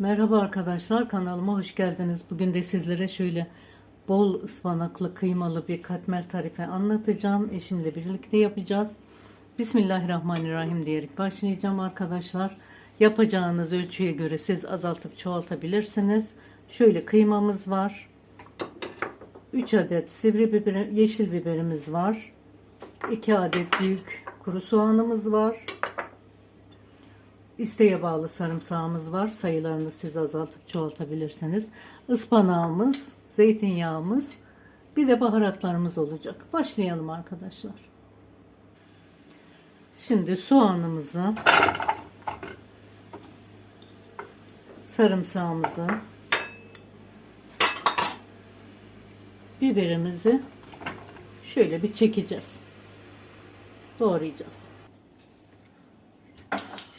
Merhaba arkadaşlar kanalıma hoş geldiniz. Bugün de sizlere şöyle bol ıspanaklı kıymalı bir katmer tarifi anlatacağım. Eşimle birlikte yapacağız. Bismillahirrahmanirrahim diyerek başlayacağım arkadaşlar. Yapacağınız ölçüye göre siz azaltıp çoğaltabilirsiniz. Şöyle kıymamız var. 3 adet sivri biber, yeşil biberimiz var. 2 adet büyük kuru soğanımız var. İsteğe bağlı sarımsağımız var. Sayılarını siz azaltıp çoğaltabilirsiniz. Ispanağımız, zeytinyağımız, bir de baharatlarımız olacak. Başlayalım arkadaşlar. Şimdi soğanımızı, sarımsağımızı, biberimizi şöyle bir çekeceğiz. Doğrayacağız.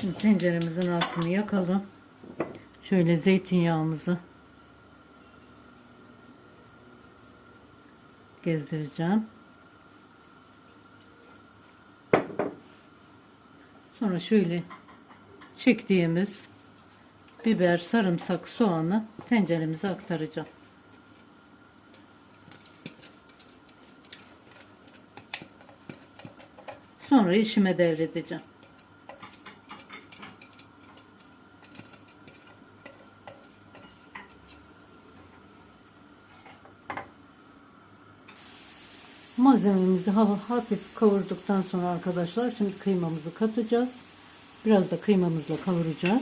Şimdi tenceremizin altını yakalım. Şöyle zeytinyağımızı gezdireceğim. Sonra şöyle çektiğimiz biber, sarımsak, soğanı tenceremize aktaracağım. Sonra işime devredeceğim. Malzememizi hafif kavurduktan sonra arkadaşlar şimdi kıymamızı katacağız. Biraz da kıymamızla kavuracağız.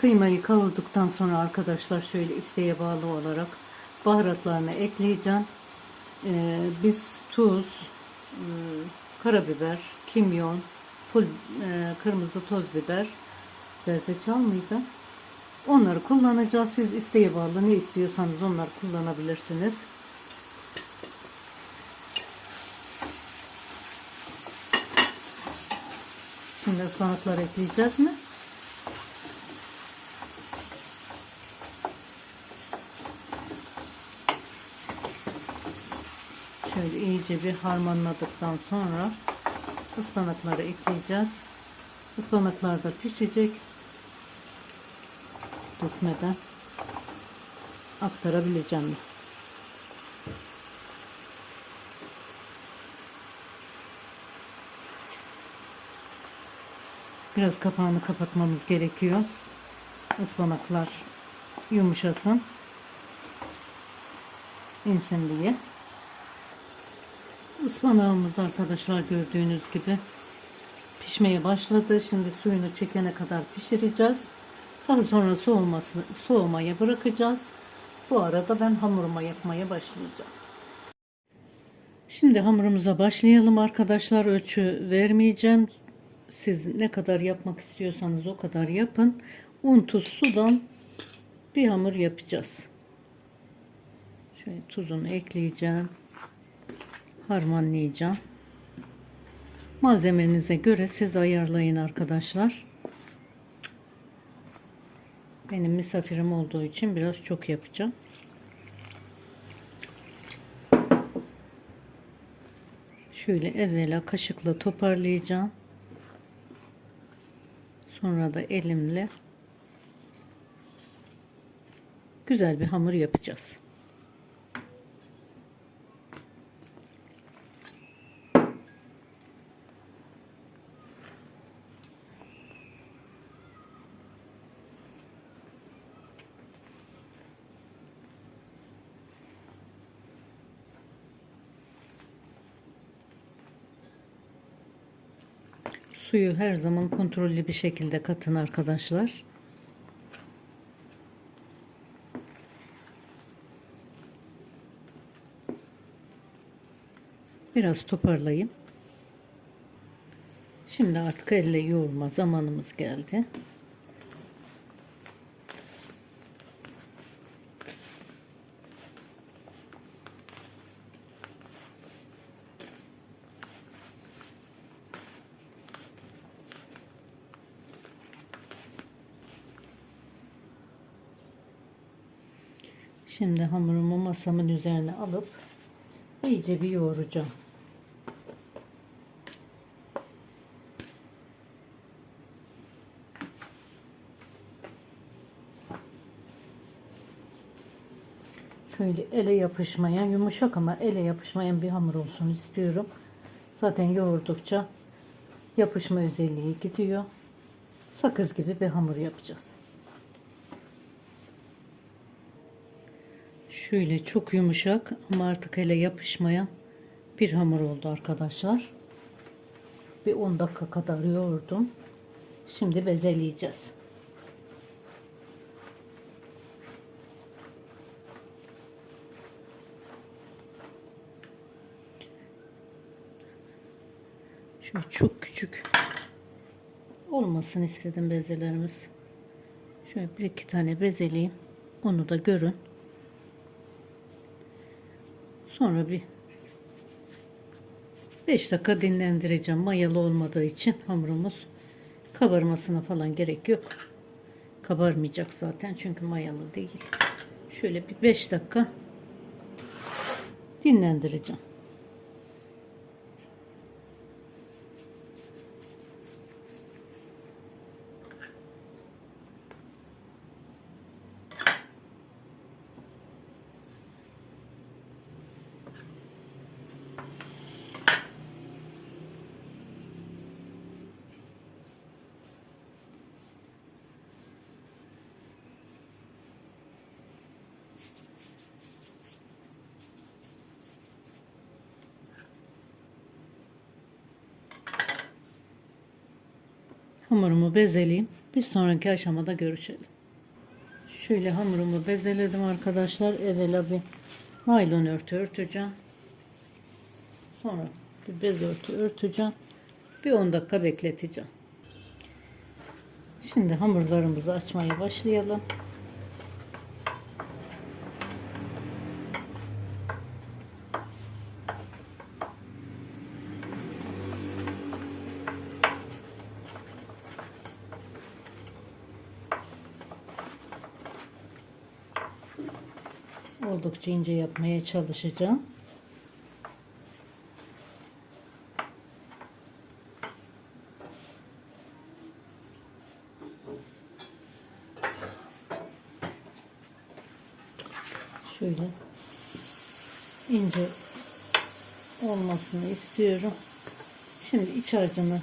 Kıymayı kavurduktan sonra arkadaşlar şöyle isteğe bağlı olarak baharatlarını ekleyeceğim. Ee, biz tuz, e, karabiber, kimyon, pul, e, kırmızı toz biber, zerdeçal mıydı? Onları kullanacağız. Siz isteğe bağlı ne istiyorsanız onları kullanabilirsiniz. Şimdi ıspanakları ekleyeceğiz mi? Şöyle iyice bir harmanladıktan sonra ıspanakları ekleyeceğiz. Ispanaklar da pişecek dökmeden aktarabileceğim. Biraz kapağını kapatmamız gerekiyor. Ispanaklar yumuşasın. insin diye. Ispanağımız arkadaşlar gördüğünüz gibi pişmeye başladı. Şimdi suyunu çekene kadar pişireceğiz. Daha sonra soğuması, soğumaya bırakacağız. Bu arada ben hamuruma yapmaya başlayacağım. Şimdi hamurumuza başlayalım arkadaşlar. Ölçü vermeyeceğim. Siz ne kadar yapmak istiyorsanız o kadar yapın. Un, tuz, sudan bir hamur yapacağız. Şöyle tuzunu ekleyeceğim. Harmanlayacağım. Malzemenize göre siz ayarlayın arkadaşlar. Benim misafirim olduğu için biraz çok yapacağım. Şöyle evvela kaşıkla toparlayacağım. Sonra da elimle güzel bir hamur yapacağız. Suyu her zaman kontrollü bir şekilde katın arkadaşlar. Biraz toparlayayım. Şimdi artık elle yoğurma zamanımız geldi. Şimdi hamurumu masamın üzerine alıp iyice bir yoğuracağım. Şöyle ele yapışmayan, yumuşak ama ele yapışmayan bir hamur olsun istiyorum. Zaten yoğurdukça yapışma özelliği gidiyor. Sakız gibi bir hamur yapacağız. Şöyle çok yumuşak ama artık ele yapışmayan bir hamur oldu arkadaşlar. Bir 10 dakika kadar yoğurdum. Şimdi bezeleyeceğiz. Şöyle çok küçük olmasın istedim bezelerimiz. Şöyle bir iki tane bezeleyeyim. Onu da görün. Sonra bir 5 dakika dinlendireceğim. Mayalı olmadığı için hamurumuz kabarmasına falan gerek yok. Kabarmayacak zaten çünkü mayalı değil. Şöyle bir 5 dakika dinlendireceğim. Hamurumu bezeleyeyim. Bir sonraki aşamada görüşelim. Şöyle hamurumu bezeledim arkadaşlar. Evvela bir naylon örtü örteceğim. Sonra bir bez örtü örteceğim. Bir 10 dakika bekleteceğim. Şimdi hamurlarımızı açmaya başlayalım. Oldukça ince yapmaya çalışacağım. Şöyle ince olmasını istiyorum. Şimdi iç harcını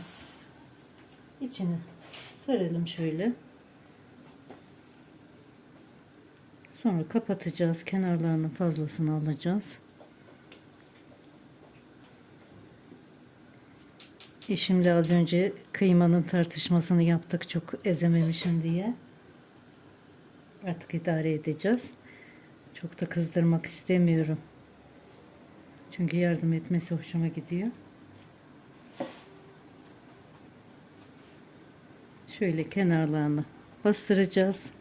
içine serelim şöyle. Sonra kapatacağız. Kenarlarının fazlasını alacağız. Eşimle az önce kıymanın tartışmasını yaptık. Çok ezememişim diye. Artık idare edeceğiz. Çok da kızdırmak istemiyorum. Çünkü yardım etmesi hoşuma gidiyor. Şöyle kenarlarını bastıracağız.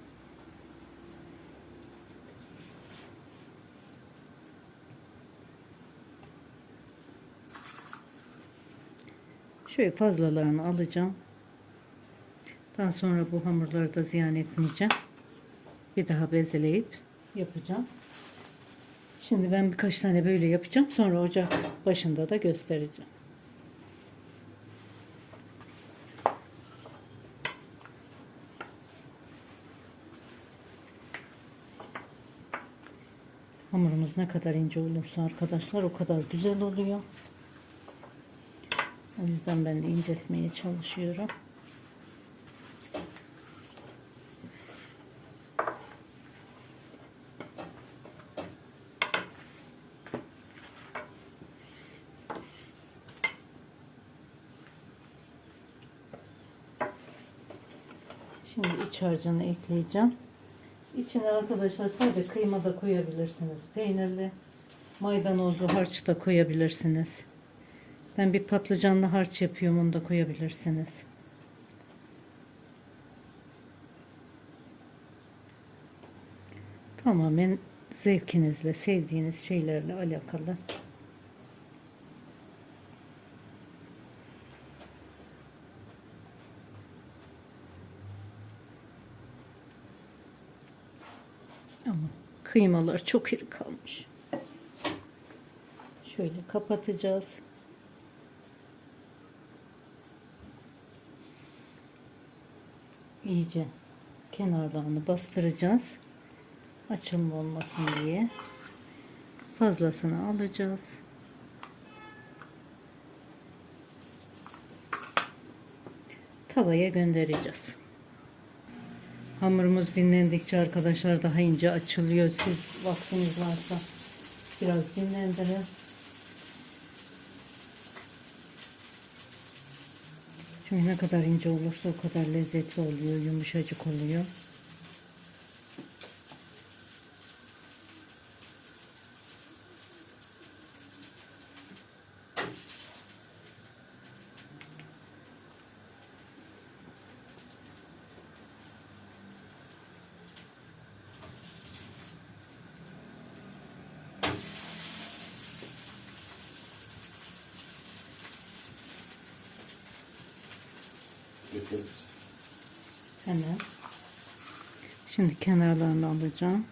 Şöyle fazlalarını alacağım. Daha sonra bu hamurları da ziyan etmeyeceğim. Bir daha bezeleyip yapacağım. Şimdi ben birkaç tane böyle yapacağım. Sonra ocak başında da göstereceğim. Hamurumuz ne kadar ince olursa arkadaşlar o kadar güzel oluyor. O yüzden ben de inceltmeye çalışıyorum. Şimdi iç harcını ekleyeceğim. İçine arkadaşlar sadece kıyma da koyabilirsiniz. Peynirli, maydanozlu harç da koyabilirsiniz. Ben bir patlıcanlı harç yapıyorum. Onu da koyabilirsiniz. Tamamen zevkinizle, sevdiğiniz şeylerle alakalı. Ama kıymalar çok iri kalmış. Şöyle kapatacağız. İyice kenarlarını bastıracağız. Açılma olmasın diye. Fazlasını alacağız. Tavaya göndereceğiz. Hamurumuz dinlendikçe arkadaşlar daha ince açılıyor. Siz vaktiniz varsa biraz dinlendirin. Çünkü ne kadar ince olursa o kadar lezzetli oluyor, yumuşacık oluyor. Hemen. Şimdi kenarlarını alacağım.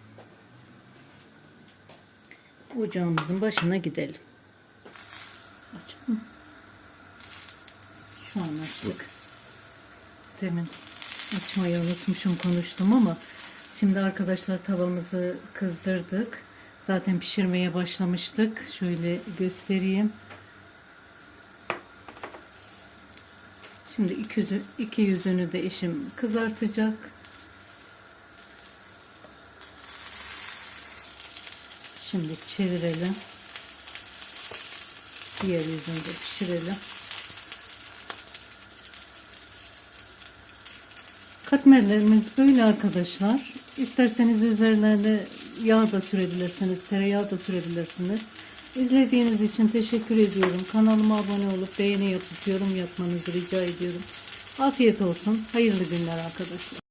Ocağımızın başına gidelim. Aç. Hı. Şu an açtık. Demin açmayı unutmuşum konuştum ama şimdi arkadaşlar tavamızı kızdırdık. Zaten pişirmeye başlamıştık. Şöyle göstereyim. Şimdi iki, yüzü, iki yüzünü de eşim kızartacak. Şimdi çevirelim. Diğer yüzünü de pişirelim. Katmerlerimiz böyle arkadaşlar. İsterseniz üzerlerine yağ da sürebilirsiniz, tereyağı da sürebilirsiniz. İzlediğiniz için teşekkür ediyorum. Kanalıma abone olup beğeni yapıp yorum yapmanızı rica ediyorum. Afiyet olsun. Hayırlı günler arkadaşlar.